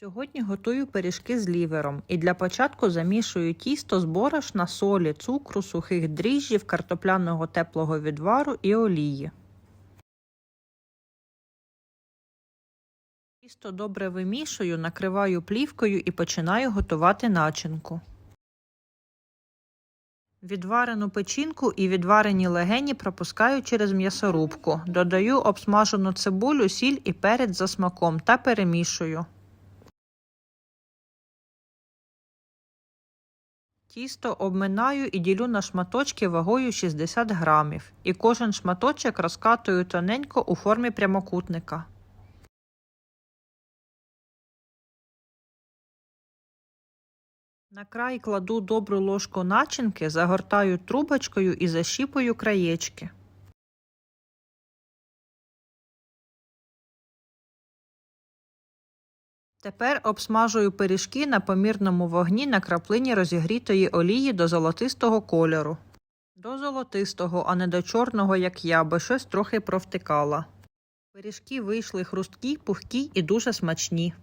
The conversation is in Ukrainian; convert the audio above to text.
Сьогодні готую пиріжки з лівером і для початку замішую тісто з борошна, солі, цукру, сухих дріжджів, картопляного теплого відвару і олії. Тісто добре вимішую, накриваю плівкою і починаю готувати начинку. Відварену печінку і відварені легені пропускаю через м'ясорубку. Додаю обсмажену цибулю, сіль і перець за смаком та перемішую. Тісто обминаю і ділю на шматочки вагою 60 грамів. І кожен шматочок розкатую тоненько у формі прямокутника. На край кладу добру ложку начинки, загортаю трубочкою і защіпую краєчки. Тепер обсмажую пиріжки на помірному вогні на краплині розігрітої олії до золотистого кольору. До золотистого, а не до чорного, як я, бо щось трохи провтикала. Пиріжки вийшли хрусткі, пухкі і дуже смачні.